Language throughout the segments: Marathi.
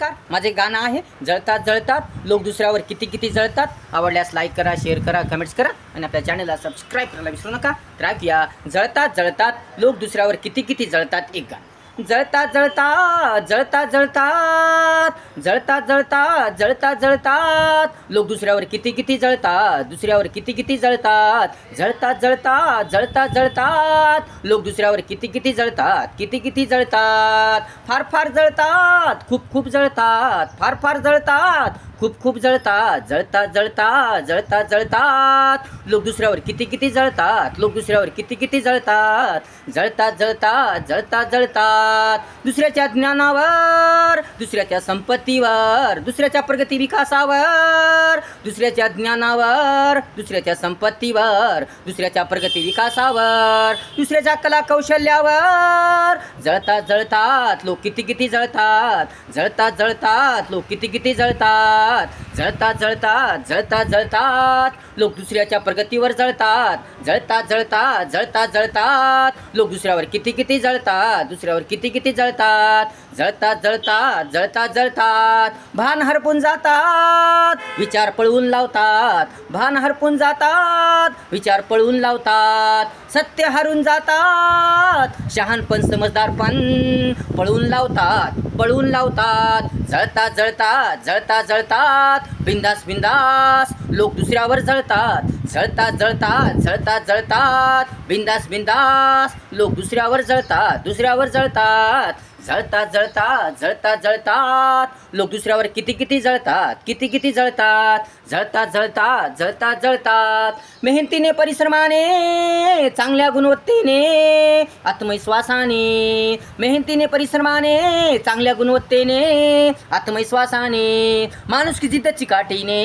नमस्कार. माझे गाणं आहे जळतात जळतात. लोक दुसऱ्यावर किती किती जळतात. आवडल्यास लाईक करा शेअर करा कमेंट्स करा. आणि आपल्या चॅनलला सबस्क्राईब करायला विसरू नका. तर ऐकूया. जळतात जळतात. लोक दुसऱ्यावर किती किती जळतात एक गाणं. जळता जळता जळता जळतात जळता जळता जळता जळतात लोक दुसऱ्यावर किती किती जळतात? दुसऱ्यावर किती किती जळतात? जळता जळता जळता जळतात. लोक दुसऱ्यावर किती किती जळतात? किती किती जळतात? फार फार जळतात. खूप खूप जळतात. फार फार जळतात. खूप खूप जळतात जळतात जळतात जळतात जळतात. लोक दुसऱ्यावर किती किती जळतात लोक दुसऱ्यावर किती किती जळतात. जळतात जळतात जळतात जळतात. दुसऱ्याच्या ज्ञानावर दुसऱ्याच्या संपत्तीवर दुसऱ्याच्या प्रगती विकासावर दुसऱ्याच्या ज्ञानावर दुसऱ्याच्या संपत्तीवर दुसऱ्याच्या प्रगती विकासावर दुसऱ्याच्या कला कौशल्यावर. जळतात जळतात लोक किती किती जळतात. जळतात जळतात लोक किती किती जळतात. जळतात जळतात जळतात जळतात लोक दुसऱ्याच्या प्रगतीवर जळतात. जळतात जळतात जळतात जळतात. लोक दुसऱ्यावर किती किती जळतात दुसऱ्यावर किती किती जळतात. जळतात जळतात जळतात जळतात. भान हरपून जातात विचार पळवून लावतात. भान हरपून जातात विचार पळवून लावतात. सत्य हरून जातात शहाणपण समजदारपण पळवून लावतात पळवून लावतात. जळतात जळतात जळतात जळतात. बिंदास बिंदास लोक दुसऱ्यावर जळतात. जळतात जळतात जळतात जळतात. बिंदास बिंदास लोक दुसऱ्यावर जळतात दुसऱ्यावर जळतात. जळतात जळतात जळतात जळतात. लोक दुसऱ्यावर किती किती जळतात किती किती जळतात. जळतात जळतात जळतात जळतात. मेहनतीने परिश्रमाने चांगल्या गुणवत्तेने आत्मविश्वासाने. मेहनतीने परिश्रमाने चांगल्या गुणवत्तेने आत्मविश्वासाने. माणूस की जिद्द चिकाटीने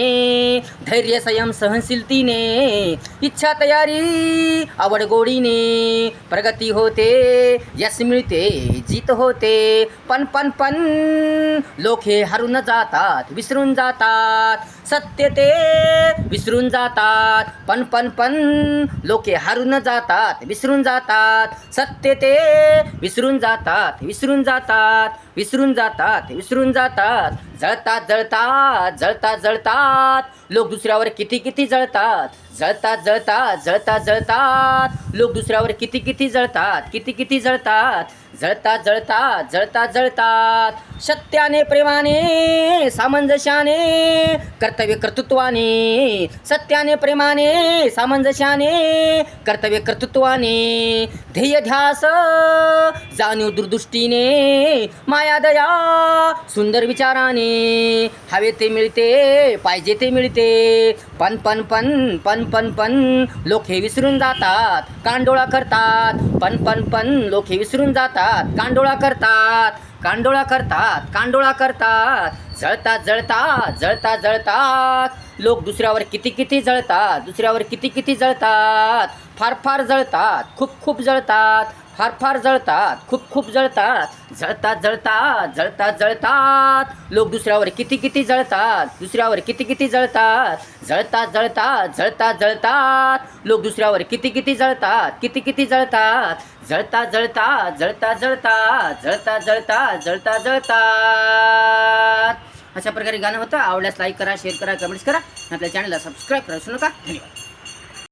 धैर्य संयम सहनशीलतीने इच्छा तयारी आवड गोडीने प्रगती होते यश मिळते जीत होते. पण पण पण लोक हे हरून जातात विसरून जातात. सत्य ते विसरून जातात. पण पण पण लोक हे हरून जातात विसरून जातात. सत्य ते विसरून जातात विसरून जातात. विसरून जातात विसरून जातात. जळतात जळतात जळतात जळतात. लोक दुसऱ्यावर किती किती जळतात? जळतात जळतात जळतात जळतात. लोक दुसऱ्यावर किती किती जळतात किती किती जळतात. जळतात जळतात जळतात जळतात. सत्याने प्रेमाने सामंजस्याने कर्तव्य कर्तृत्वाने. सत्याने प्रेमाने सामंजस्याने कर्तव्य कर्तृत्वाने. ध्येय ध्यास जाणीव दुर्दृष्टीने माया दया सुंदर विचाराने. हवे ते मिळते पाहिजे ते मिळते. पण पण पण पण पण पण लोक हे विसरून जातात कांडोळा करतात. पण पण पण लोक हे विसरून जातात कांडोळा करतात कांडोळा करतात कांडोळा करतात. जळतात जळतात जळतात जळतात. लोक दुसऱ्यावर किती किती जळतात दुसऱ्यावर किती किती जळतात. फार फार जळतात खूप खूप जळतात फार फार जळतात खूप खूप जळतात जळतात जळतात जळतात जळतात लोक दुसऱ्यावर किती किती जळतात दुसऱ्यावर किती किती जळतात जळतात जळतात जळतात जळतात लोक दुसऱ्यावर किती किती जळतात किती किती जळतात जळतात जळतात जळतात जळतात जळतात जळतात जळतात जळतात अशा प्रकारे गाणं होतं आवडल्यास लाईक करा शेअर करा कमेंट्स करा आपल्या चॅनलला सबस्क्राईब करा नका धन्यवाद